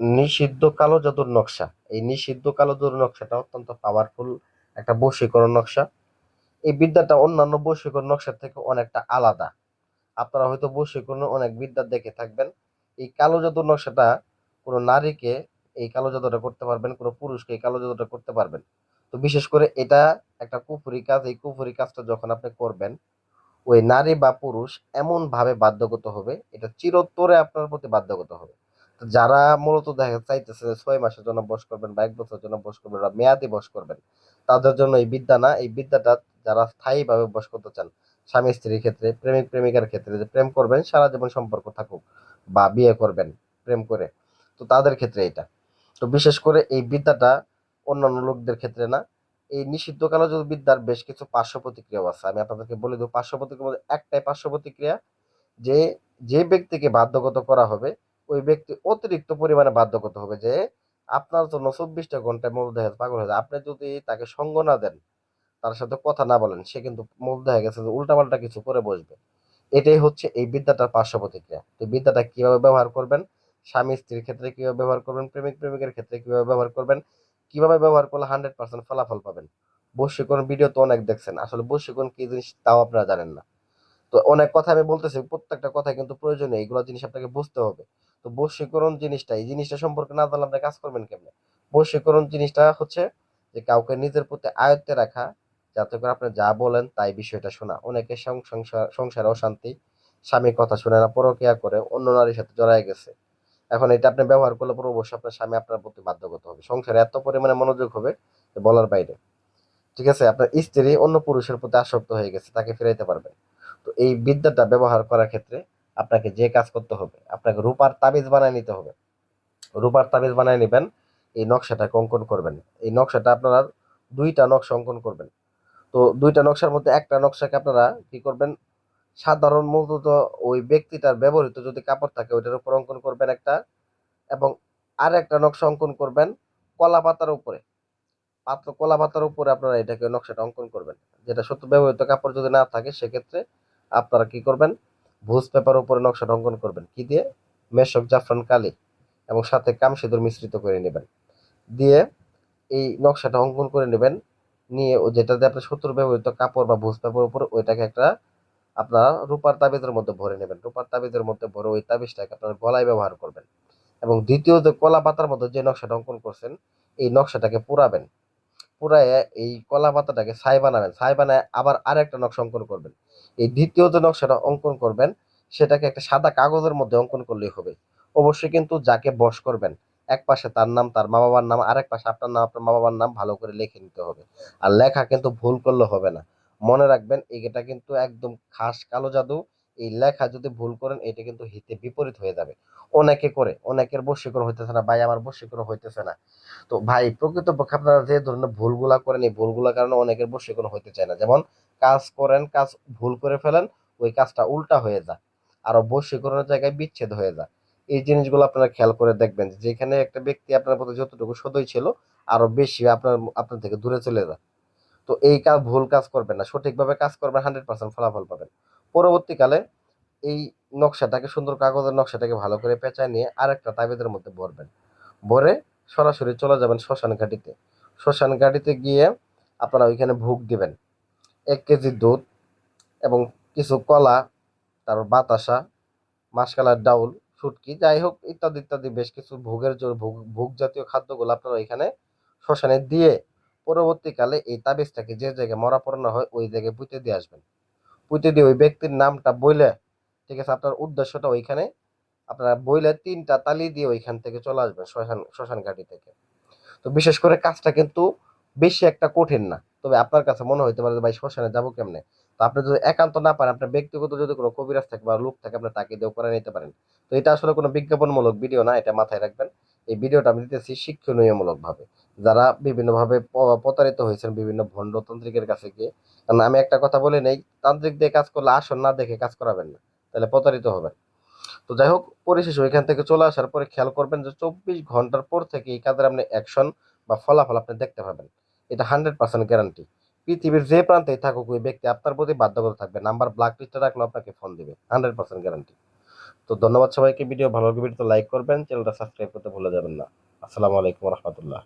নিষিদ্ধ কালো জাদুর নকশা। এই নিষিদ্ধ কালো জাদুর নকশাটা অত্যন্ত পাওয়ারফুল একটা বশীকরণ নকশা। এই বিদ্যাটা অন্যান্য বশীকরণ নকশার থেকে অনেকটা আলাদা। আপনারা হয়তো বশীকরণ অনেক বিদ্যা দেখে থাকবেন। এই কালো জাদুর নকশাটা কোনো নারীকে এই কালো জাদুটা করতে পারবেন, কোনো পুরুষকে এই কালো জাদুটা করতে পারবেন। তো বিশেষ করে এটা একটা কুফুরি কাজ। এই কুফুরি কাজটা যখন আপনি করবেন, ওই নারী বা পুরুষ এমন ভাবে বাধ্যগত হবে, এটা চিরতরে আপনার প্রতি বাধ্যগত হবে। যারা মূলত দেখা চাইতেছে ছয় মাসের জন্য বস করবেন বা এক বছরের জন্য বস করবেন বা মেয়াদি বস করবেন, তাদের জন্য এই বিদ্যা না, এই বিদ্যাটা যারা স্থায়ীভাবে বস করতে চান, স্বামী স্ত্রীর ক্ষেত্রে, প্রেমিক প্রেমিকার ক্ষেত্রে যে প্রেম করবেন, সারা জীবন সম্পর্ক থাকুক বা বিয়ে করবেন প্রেম করে, তো তাদের ক্ষেত্রে এটা। তো বিশেষ করে এই বিদ্যাটা অন্যান্য লোকদের ক্ষেত্রে না, এই নিষিদ্ধ কালো জাদু বিদ্যার বেশ কিছু পার্শ্ব প্রতিক্রিয়াও আছে, আমি আপনাদেরকে বলে দেবো, পার্শ্ব প্রতিক্রিয়ার মধ্যে একটাই পার্শ্ব প্রতিক্রিয়া যে যে ব্যক্তিকে বাধ্যগত করা হবে ওই ব্যক্তি অতিরিক্ত পরিমাণে বাধ্যগত হবে যে আপনার জন্য চব্বিশটা ঘন্টায় মূল দেখা পাগল হয়ে যায়। আপনি যদি তাকে সঙ্গ না দেন, তার সাথে কথা না বলেন, সে কিন্তু মূল দেখা গেছে যে উল্টাপাল্টা কিছু করে বসবে। এটাই হচ্ছে এই বিদ্যাটার পার্শ্ব প্রতিক্রিয়া। তো বিদ্যাটা কীভাবে ব্যবহার করবেন? স্বামী স্ত্রীর ক্ষেত্রে কীভাবে ব্যবহার করবেন? প্রেমিক প্রেমিকের ক্ষেত্রে কীভাবে ব্যবহার করবেন? কীভাবে ব্যবহার করলে হান্ড্রেড পার্সেন্ট ফলাফল পাবেন? বশীকরণ ভিডিও তো অনেক দেখছেন। আসলে বশীকরণ কি জিনিস তাও আপনারা জানেন না। তো অনেক কথা আমি বলতেছি, প্রত্যেকটা কথা কিন্তু প্রয়োজনীয়। এইগুলো জিনিস আপনাকে বুঝতে হবে। তো বশীকরণ জিনিসটা, এই জিনিসটা সম্পর্কে না জানলে আপনি কাজ করবেন কেমনে? বশীকরণ জিনিসটা হচ্ছে যে কাউকে নিজের প্রতি আয়ত্তে রাখা, যাতে করে আপনি যা বলেন তাই বিষয়টা শোনা। অনেকে সংসার অশান্তি স্বামীর কথা শুনে না, পরকিয়া করে, অন্য নারীর সাথে জড়ায় গেছে। এখন এটা আপনি ব্যবহার করলে পরে অবশ্যই আপনার স্বামী আপনার প্রতি বাধ্যগত হবে। সংসারে এত পরিমাণে মনোযোগ হবে যে বলার বাইরে। ঠিক আছে? আপনার স্ত্রী অন্য পুরুষের প্রতি আসক্ত হয়ে গেছে, তাকে ফিরাইতে পারবেন তো এই বিদ্যাটা ব্যবহার করার ক্ষেত্রে আপনাকে যে কাজ করতে হবে, আপনাকে রূপার তাবিজ বানায় নিতে হবে। রূপার তাবিজ বানায় নেবেন, এই নকশাটাকে অঙ্কন করবেন। এই নকশাটা আপনারা দুইটা নকশা অঙ্কন করবেন। তো দুইটা নকশার মধ্যে একটা নকশাকে আপনারা কি করবেন, সাধারণ মূলত ওই ব্যক্তিটার ব্যবহৃত যদি কাপড় থাকে, ওইটার উপর অঙ্কন করবেন একটা এবং আর একটা নকশা অঙ্কন করবেন কলা পাতার উপরে। পাত্র কলা পাতার উপরে আপনারা এটাকে নকশাটা অঙ্কন করবেন। যেটা সত্য ব্যবহৃত কাপড় যদি না থাকে, সেক্ষেত্রে আপনারা কি করবেন ভুজ পেপার উপরে নকশাটা অঙ্কন করবেন। কি দিয়ে? মেশক জাফরান কালি এবং সাথে কাম সিঁদুর মিশ্রিত করে নেবেন। দিয়ে এই নকশাটা অঙ্কন করে নেবেন। নিয়ে ও যেটা দিয়ে আপনার শত্রু ব্যবহৃত কাপড় বা ভুজ পেপার উপরে, ওইটাকে একটা আপনার রূপার তাবিজের মধ্যে ভরে নেবেন। রূপার তাবিজের মধ্যে ভরে ওই তাবিজটাকে আপনার গলায় ব্যবহার করবেন। এবং দ্বিতীয় যে কলা পাতার মধ্যে যে নকশাটা অঙ্কন করছেন, এই নকশাটাকে পুরাবেন। পুরায় এই কলা পাতাটাকে ছাই বানাবেন। ছাই বানায় আবার আরেকটা নকশা অঙ্কন করবেন। এই দ্বিতীয় যে নকশাটা অঙ্কন করবেন, সেটাকে একটা সাদা কাগজের মধ্যে অঙ্কন করলেই হবে। অবশ্যই কিন্তু যাকে বশ করবেন, এক পাশে তার নাম, তার মা বাবার নাম, আরেক পাশে আপনার নাম, আপনার মা বাবার নাম, ভালো করে লিখে নিতে হবে। আর লেখা কিন্তু ভুল করলে হবে না। মনে রাখবেন এটা কিন্তু একদম খাস কালো জাদু। এই লেখা যদি ভুল করেন, এটা কিন্তু হিতে বিপরীত হয়ে যাবে। অনেকে করে, অনেকের বশীকরণ হইতেছে না, ভাই আমার বশীকরণ হইতেছে না। তো ভাই, প্রকৃতপক্ষে আপনারা যে ধরনের ভুলগুলা করেন, এই ভুলগুলার কারণে অনেকের বশীকরণ হইতে চায় না। যেমন কাজ করেন, কাজ ভুল করে ফেলেন, ওই কাজটা উল্টা হয়ে যায়। আরও বশীকরণের জায়গায় বিচ্ছেদ হয়ে যায়। এই জিনিসগুলো আপনারা খেয়াল করে দেখবেন যেখানে একটা ব্যক্তি আপনার প্রতি যতটুকু সদয় ছিল, আরও বেশি আপনার আপনার থেকে দূরে চলে যায়। তো এই কাজ ভুল কাজ করবেন না, সঠিকভাবে কাজ করবেন, হান্ড্রেড পার্সেন্ট ফলাফল পাবেন। পরবর্তীকালে এই নকশাটাকে, সুন্দর কাগজের নকশাটাকে ভালো করে পেঁচায় নিয়ে আরেকটা তাবিজের মধ্যে ভরবেন। ভরে সরাসরি চলে যাবেন শ্মশান ঘাটিতে শ্মশান ঘাটিতে গিয়ে আপনারা ওইখানে ভোগ দিবেন। এক কেজি দুধ এবং কিছু কলা, তারপর বাতাসা, মাসকালার ডাউল, শুটকি, যাই হোক, ইত্যাদি ইত্যাদি, বেশ কিছু ভোগের ভোগ ভোগ জাতীয় খাদ্যগুলো আপনারা এখানে শ্মশানে দিয়ে পরবর্তীকালে এই তাবিজটাকে যে জায়গায় মরা হয়, ওই জায়গায় পুঁতে দিয়ে আসবেন। পুঁতে দিয়ে ওই ব্যক্তির নামটা বইলে, ঠিক আছে, আপনার উদ্দেশ্যটা ওইখানে, আপনারা বইলে তিনটা তালি দিয়ে ওইখান থেকে চলে আসবেন, শ্মশান শ্মশান ঘাটি থেকে। তো বিশেষ করে কাজটা কিন্তু বেশি একটা কঠিন না। তবে আপনার কাছে মনে হইতে পারে যে, ভাই, শ্মশানে যাব কেমনে? তো আপনি যদি একান্ত না পারেন, আপনার ব্যক্তিগত যদি কোনো কবিরাজ থাকে বা লোক থাকে, আপনি তাকে দিয়েও করে নিতে পারেন। তো এটা আসলে কোনো বিজ্ঞাপনমূলক ভিডিও না, এটা মাথায় রাখবেন। এই ভিডিওটা আমি দিতেছি শিক্ষণীয়মূলক ভাবে যারা বিভিন্নভাবে প্রতারিত হয়েছেন বিভিন্ন ভণ্ড তান্ত্রিকের কাছে গিয়ে, কারণ আমি একটা কথা বলে নেই, তান্ত্রিক দিয়ে কাজ করলে আসন না দেখে কাজ করাবেন না, তাহলে প্রতারিত হবেন। তো যাই হোক, পরিশেষে ওইখান থেকে চলে আসার পরে খেয়াল করবেন যে, চব্বিশ ঘণ্টার পর থেকে এই কাজের আপনি অ্যাকশন বা ফলাফল আপনি দেখতে পাবেন। এটা হান্ড্রেড পার্সেন্ট গ্যারান্টি পৃথিবীর যে প্রান্তেই থাকুক ওই ব্যক্তি আপনার প্রতি বাধ্যকতা থাকবে। নাম্বার ব্ল্যাক লিস্টে রাখলে আপনাকে ফোন দেবে। হান্ড্রেড পার্সেন্ট গ্যারান্টি তো ধন্যবাদ সবাইকে, ভিডিও ভালো ভিডিও ভিডিওতে লাইক করবেন, চ্যানেলটা সাবস্ক্রাইব করতে ভুলে যাবেন না। আসসালামু আলাইকুম রহমতুল্লাহ।